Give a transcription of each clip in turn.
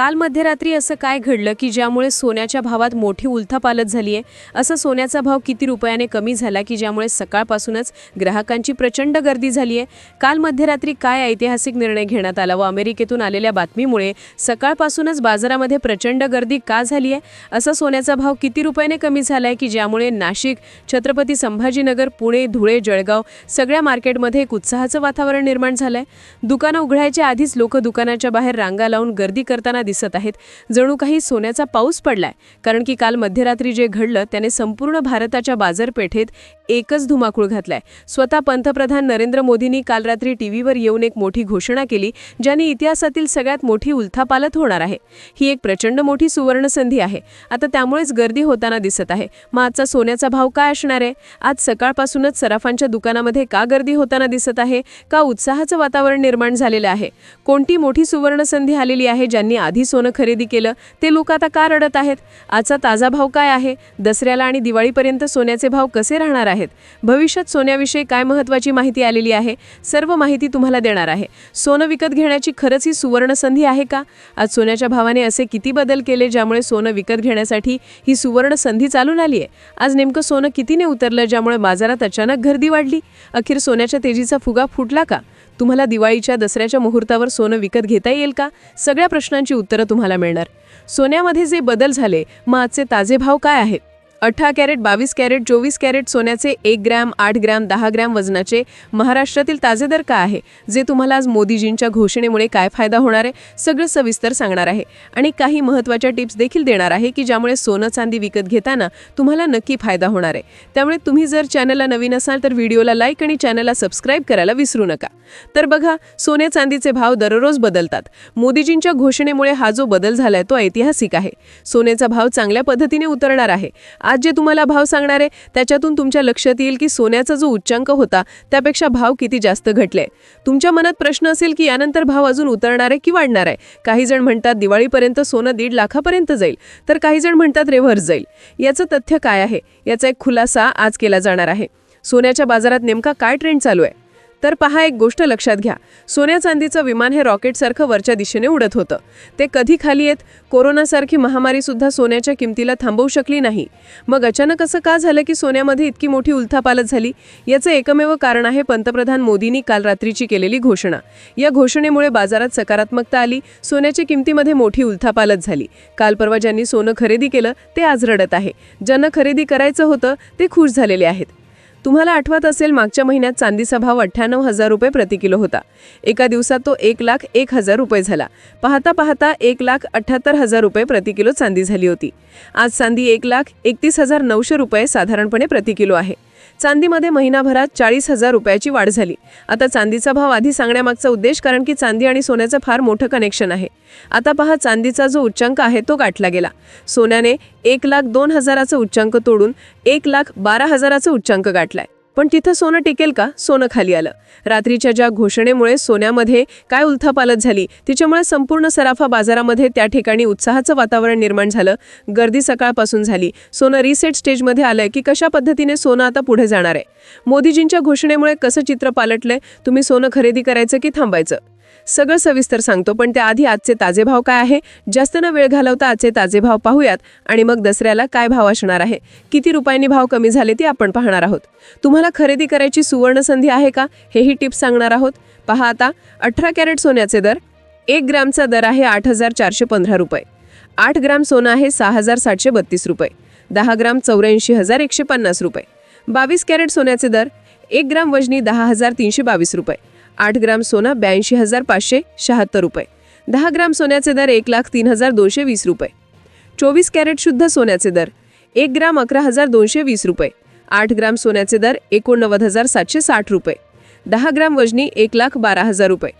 काल मध्यरात्री असं काय घडलं की ज्यामुळे सोन्याच्या भावात मोठी उलथापालत झाली आहे? असं सोन्याचा भाव किती रुपयाने कमी झाला की ज्यामुळे सकाळपासूनच ग्राहकांची प्रचंड गर्दी झाली आहे? काल मध्यरात्री काय ऐतिहासिक निर्णय घेण्यात आला व अमेरिकेतून आलेल्या बातमीमुळे सकाळपासूनच बाजारामध्ये प्रचंड गर्दी का झाली आहे? असा सोन्याचा भाव किती रुपयाने कमी झाला आहे की ज्यामुळे नाशिक छत्रपती संभाजीनगर पुणे धुळे जळगाव सगळ्या मार्केटमध्ये एक उत्साहाचं वातावरण निर्माण झालं आहे दुकानं उघडायच्या आधीच लोक दुकानाच्या बाहेर रांगा लावून गर्दी करताना दिसत आहेत. जणू काही सोन्याचा पाऊस पडलाय. कारण की काल मध्यरात्री जे घडलं त्याने संपूर्ण भारताच्या बाजारपेठेत एकच धुमाकूळ घातलाय. स्वतः पंतप्रधान नरेंद्र मोदींनी काल रात्री टीव्हीवर येऊन एक मोठी घोषणा केली ज्याने इतिहासातील सगळ्यात मोठी उलथापालत होणार आहे. ही एक प्रचंड मोठी सुवर्ण संधी आहे. आता त्यामुळेच गर्दी होताना दिसत आहे. मग आजचा सोन्याचा भाव काय असणार आहे? आज सकाळपासूनच सराफांच्या दुकानामध्ये का गर्दी होताना दिसत आहे? का उत्साहाचं वातावरण निर्माण झालेलं आहे? कोणती मोठी सुवर्ण संधी आलेली आहे ज्यांनी आधी सोनं खरेदी केलं? ते लोक आता का रडत आहेत? आजचा ताजा भाव काय आहे? दसऱ्याला आणि दिवाळीपर्यंत सोन्याचे भाव कसे राहणार आहेत? भविष्यात सोन्याविषयी काय महत्त्वाची माहिती आलेली आहे सर्व माहिती तुम्हाला देणार आहे. सोनं विकत घेण्याची खरंच ही सुवर्ण संधी आहे का? आज सोन्याच्या भावाने असे किती बदल केले ज्यामुळे सोनं विकत घेण्यासाठी ही सुवर्ण संधी चालून आली आहे आज नेमकं सोनं कितीने उतरलं ज्यामुळे बाजारात अचानक गर्दी वाढली? अखेर सोन्याच्या तेजीचा फुगा फुटला का? तुम्हाला दिवाळीच्या दसऱ्याच्या मुहूर्तावर सोनं विकत घेता येईल का? सगळ्या प्रश्नांची उत्तरं तुम्हाला मिळणार. सोन्यामध्ये जे बदल झाले मग आजचे ताजे भाव काय आहेत? अठरा कॅरेट बावीस कॅरेट चोवीस कॅरेट सोन्याचे एक ग्रॅम आठ ग्रॅम दहा ग्रॅम वजनाचे महाराष्ट्रातील ताजे दर काय आहे? जे तुम्हाला आज मोदीजींच्या घोषणेमुळे काय फायदा होणार आहे? सगळं सविस्तर सांगणार आहे. आणि काही महत्त्वाच्या टिप्स देखील देणार आहे की ज्यामुळे सोनं चांदी विकत घेताना तुम्हाला नक्की फायदा होणार आहे. त्यामुळे तुम्ही जर चॅनलला नवीन असाल तर व्हिडिओला लाईक आणि चॅनलला सबस्क्राईब करायला विसरू नका. तर बघा सोने चांदीचे भाव दररोज बदलतात. मोदीजींच्या घोषणेमुळे हा जो बदल झालाय तो ऐतिहासिक आहे. सोन्याचा भाव चांगल्या पद्धतीने उतरणार आहे. आज जे तुम्हाला भाव सांगणार आहे त्याच्यातून तुमच्या लक्षात येईल की सोन्याचा जो उच्चांक होता त्यापेक्षा भाव किती जास्त घटले. तुमच्या मनात प्रश्न असेल की यानंतर भाव अजून उतरणार आहे की वाढणार आहे? काही जण म्हणतात दिवाळीपर्यंत सोनं दीड लाखापर्यंत जाईल. तर काही जण म्हणतात रिव्हर्स जाईल. याचं तथ्य काय आहे? याचा एक खुलासा आज केला जाणार आहे. सोन्याच्या बाजारात नेमका काय ट्रेंड चालू आहे? तर पहा एक गोष्ट लक्षात घ्या. सोन्या चांदीचं विमान हे रॉकेटसारखं वरच्या दिशेने उडत होतं. ते कधी खाली येत? कोरोनासारखी महामारीसुद्धा सोन्याच्या किमतीला थांबवू शकली नाही. मग अचानक असं का झालं की सोन्यामध्ये इतकी मोठी उलथापालत झाली? याचं एकमेव कारण आहे पंतप्रधान मोदींनी काल रात्रीची केलेली घोषणा. या घोषणेमुळे बाजारात सकारात्मकता आली. सोन्याच्या किमतीमध्ये मोठी उलथापालत झाली. काल परवा ज्यांनी सोनं खरेदी केलं ते आज रडत आहे. ज्यांना खरेदी करायचं होतं ते खुश झालेले आहेत. तुम्हाला आठवत असेल मागच्या महिन्यात चांदीचा भाव अठ्ठ्याण्णव हजार रुपये प्रति किलो होता. एका दिवसात तो एक लाख एक हजार रुपये झाला. पाहता पाहता एक लाख अठ्ठ्याहत्तर हजार रुपये प्रति किलो चांदी झाली होती. आज चांदी एक लाख एकतीस हजार नऊशे रुपये साधारणपणे प्रति किलो आहे. चांदीमध्ये महिनाभरात चाळीस हजार रुपयाची वाढ झाली. आता चांदीचा भाव आधी सांगण्यामागचा उद्देश कारण की चांदी आणि सोन्याचं फार मोठं कनेक्शन आहे. आता पहा चांदीचा जो उच्चांक आहे तो गाठला गेला. सोन्याने एक लाख दोन हजाराचा उच्चांक तोडून एक लाख बारा हजाराचा उच्चांक गाठलाय. पण तिथं सोनं टिकेल का? सोनं खाली आलं. रात्रीच्या ज्या घोषणेमुळे सोन्यामध्ये काय उलथापालत झाली तिच्यामुळे संपूर्ण सराफा बाजारामध्ये त्या ठिकाणी उत्साहाचं वातावरण निर्माण झालं गर्दी सकाळपासून झाली. सोनं रिसेट स्टेजमध्ये आलंय की कशा पद्धतीने सोनं आता पुढे जाणार आहे? मोदीजींच्या घोषणेमुळे कसं चित्र पालटलंय? तुम्ही सोनं खरेदी करायचं की थांबायचं? सगळं सविस्तर सांगतो पण त्याआधी आजचे ताजे भाव काय आहे? जास्त न वेळ घालवता आजचे ताजे भाव पाहूयात. आणि मग दसऱ्याला काय भाव असणार आहे? किती रुपयांनी भाव कमी झाले ते आपण पाहणार आहोत. तुम्हाला खरेदी करायची सुवर्ण संधी आहे का? हेही टिप्स सांगणार आहोत. पहा आता अठरा कॅरेट सोन्याचे दर एक ग्रॅमचा दर आहे आठ हजार चारशे पंधरा रुपये. आठ ग्राम सोनं आहे सहा हजार सातशे बत्तीस रुपये. दहा ग्राम चौऱ्याऐंशी हजार एकशे पन्नास रुपये. बावीस कॅरेट सोन्याचे दर एक ग्राम वजनी दहा हजार तीनशे बावीस रुपये. आठ ग्राम सोनं ब्याऐंशी हजार पाचशे शहात्तर रुपये. दहा ग्राम सोन्याचे दर एक लाख तीन हजार दोनशे वीस रुपये. चोवीस कॅरेट शुद्ध सोन्याचे दर एक ग्राम अकरा हजार दोनशे वीस रुपये. आठ ग्राम सोन्याचे दर एकोणनव्वद हजार सातशे साठ रुपये. दहा ग्राम वजनी एक लाख बारा हजार रुपये.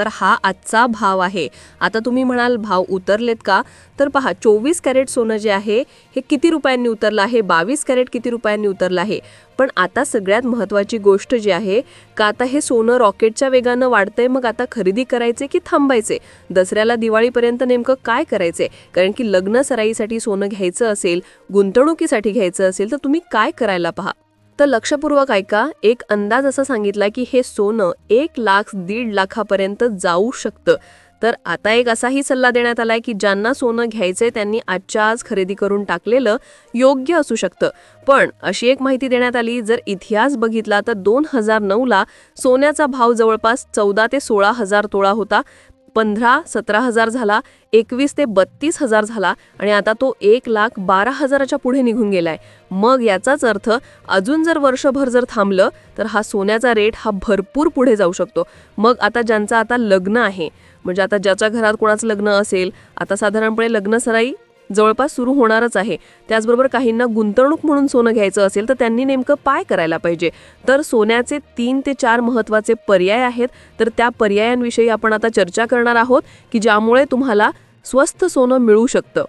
तर हा आजचा भाव आहे. आता तुम्ही म्हणाल भाव उतरलेत का? तर पहा चोवीस कॅरेट सोनं जे आहे हे किती रुपयांनी उतरलं आहे? बावीस कॅरेट किती रुपयांनी उतरलं आहे? पण आता सगळ्यात महत्त्वाची गोष्ट जी आहे का आता हे सोनं रॉकेटच्या वेगानं वाढतंय मग आता खरेदी करायचे की थांबायचे? दसऱ्याला दिवाळीपर्यंत नेमकं काय करायचे? कारण की लग्न सराईसाठी सोनं घ्यायचं असेल गुंतवणुकीसाठी घ्यायचं असेल तर तुम्ही काय करायला पहा? तर लक्षपूर्वक ऐका एक अंदाज असा सांगितला की हे सोनं एक लाख दीड लाखापर्यंत जाऊ शकतं. तर आता एक असाही सल्ला देण्यात आलाय की ज्यांना सोनं घ्यायचंय त्यांनी आजच्या आज खरेदी करून टाकलेलं योग्य असू शकतं. पण अशी एक माहिती देण्यात आली जर इतिहास बघितला तर दोन हजार नऊला सोन्याचा भाव जवळपास चौदा ते सोळा हजार तोळा होता. पंधरा सतरा हजार झाला एकवीस ते बत्तीस हजार झाला आणि आता तो एक लाख बारा हजाराच्या पुढे निघून गेलाय. मग याचाच अर्थ अजून जर वर्षभर जर थांबलं तर हा सोन्याचा रेट हा भरपूर पुढे जाऊ शकतो. मग आता ज्यांचं आता लग्न आहे म्हणजे आता ज्याच्या घरात कोणाचं लग्न असेल आता साधारणपणे लग्न सराई जवळपास सुरू होणारच आहे. त्याचबरोबर काहींना गुंतवणूक म्हणून सोनं घ्यायचं असेल तर त्यांनी नेमकं काय करायला पाहिजे. तर सोन्याचे तीन ते चार महत्त्वाचे पर्याय आहेत. तर त्या पर्यायांविषयी आपण आता चर्चा करणार आहोत की ज्यामुळे तुम्हाला स्वस्त सोनं मिळू शकतं.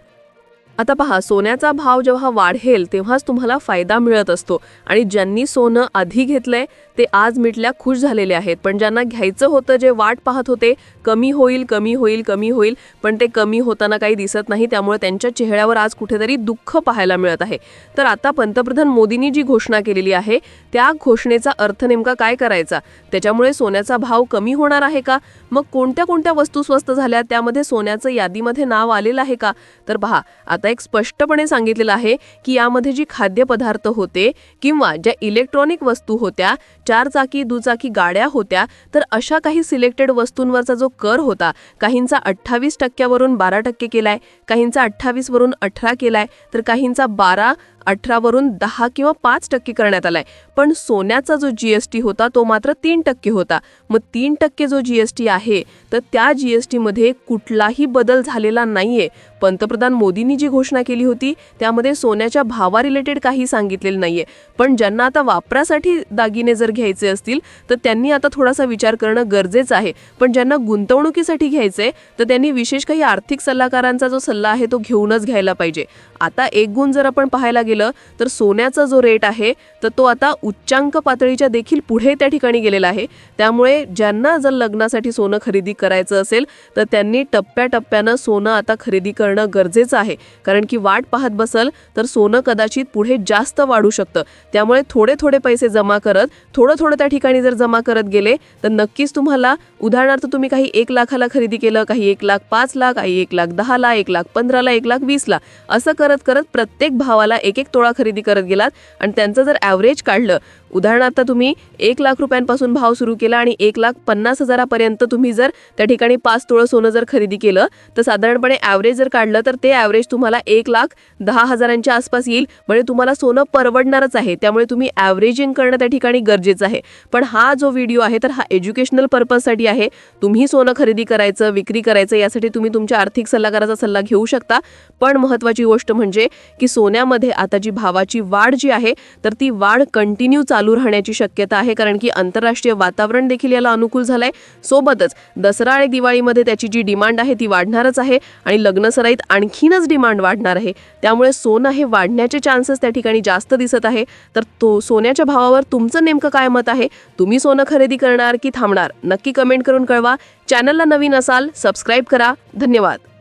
आता पहा सोन्याचा भाव जेव्हा वाढेल तेव्हाच तुम्हाला फायदा मिळत असतो. आणि ज्यांनी सोनं आधी घेतलंय ते आज मिटल्या खुश झालेले आहेत. पण ज्यांना घ्यायचं होतं जे वाट पाहत होते कमी होईल कमी होईल कमी होईल पण ते कमी होताना काही दिसत नाही त्यामुळे त्यांच्या चेहऱ्यावर आज कुठेतरी दुःख पाहायला मिळत आहे. तर आता पंतप्रधान मोदींनी जी घोषणा केलेली आहे त्या घोषणेचा अर्थ नेमका काय करायचा? त्याच्यामुळे सोन्याचा भाव कमी होणार आहे का? मग कोणत्या कोणत्या वस्तू स्वस्त झाल्या? त्यामध्ये सोन्याचं यादीमध्ये नाव आलेलं आहे का? तर पहा आता एक स्पष्टपणे सांगितलेलं आहे की यामध्ये जी खाद्यपदार्थ होते किंवा ज्या इलेक्ट्रॉनिक वस्तू होत्या चार चाकी दुचाकी गाड्या होत्या तर अशा काही सिलेक्टेड वस्तूंवरचा जो कर होता काहींचा अठ्ठावीस टक्क्यावरून बारा टक्के केलाय काहींचा अठ्ठावीसवरून अठरा केलाय तर काहींचा बारा अठरावरून दहा किंवा पाच टक्के करण्यात आलाय. पण सोन्याचा जो जीएसटी होता तो मात्र तीन टक्के होता. मग तीन टक्के जो जीएसटी आहे तर त्या जीएसटीमध्ये कुठलाही बदल झालेला नाहीये. पंतप्रधान मोदींनी जी घोषणा केली होती त्यामध्ये सोन्याच्या भावा रिलेटेड काही सांगितलेलं नाहीये. पण ज्यांना आता वापरासाठी दागिने जर घ्यायचे असतील तर त्यांनी आता थोडासा विचार करणं गरजेचं आहे. पण ज्यांना गुंतवणुकीसाठी घ्यायचंय तर त्यांनी विशेष काही आर्थिक सल्लागारांचा जो सल्ला आहे तो घेऊनच घ्यायला पाहिजे. आता एक गुण जर आपण पाहायला गेलं तर सोन्याचा जो रेट आहे तर तो आता उच्चांक पातळीच्या देखील पुढे त्या ठिकाणी गेलेला आहे. त्यामुळे ज्यांना जर लग्नासाठी सोनं खरेदी करायचं असेल तर त्यांनी टप्प्याटप्प्यानं सोनं आता खरेदी करणं गरजेचं आहे. कारण की वाट पाहत बसल तर सोनं कदाचित पुढे जास्त वाढू शकतं. त्यामुळे थोडे थोडे पैसे जमा करत थोडं थोडं त्या ठिकाणी जर जमा करत गेले तर नक्कीच तुम्हाला उदाहरणार्थ तुम्ही काही एक लाखाला खरेदी केलं काही एक लाख पाच लाख काही एक लाख दहाला एक लाख पंधराला एक लाख वीसला असं करत करत प्रत्येक भावाला एक एक तोळा खरेदी करत गेलात आणि त्यांचं जर ॲव्हरेज काढलं उदाहरणार्थ तुम्ही एक लाख रुपयांपासून भाव सुरू केला आणि एक लाख पन्नास हजारापर्यंत तुम्ही जर त्या ठिकाणी पाच तोळं सोनं जर खरेदी केलं तर साधारणपणे ॲव्हरेज जर काढलं तर ते ॲव्हरेज तुम्हाला एक लाख दहा हजारांच्या आसपास येईल. म्हणजे तुम्हाला सोनं परवडणारच आहे. त्यामुळे तुम्ही ॲव्हरेजिंग करणं त्या ठिकाणी गरजेचं आहे. पण हा जो व्हिडिओ आहे तर हा एज्युकेशनल पर्पजसाठी आहे. तुम्ही सोनं खरेदी करायचं विक्री करायचं यासाठी तुम्ही तुमच्या आर्थिक सल्लागाराचा सल्ला घेऊ शकता. पण महत्त्वाची गोष्ट म्हणजे म्हणजे की सोन्यामध्ये आता जी भावाची वाढ जी आहे तर ती वाढ कंटिन्यू चालू राहण्याची शक्यता आहे कारण की आंतरराष्ट्रीय वातावरण देखील याला अनुकूल झालंय. सोबतच दसरा आणि दिवाळीमध्ये त्याची जी डिमांड आहे ती वाढणारच आहे आणि लग्नसराईत आणखीनच डिमांड वाढणार आहे. त्यामुळे सोनं हे वाढण्याचे चान्सेस त्या ठिकाणी जास्त दिसत आहे. तर तो सोन्याच्या भावावर तुमचं नेमकं काय मत आहे? तुम्ही सोनं खरेदी करणार की थांबणार? नक्की कमेंट करून कळवा. चॅनलला नवीन असाल सबस्क्राईब करा. धन्यवाद.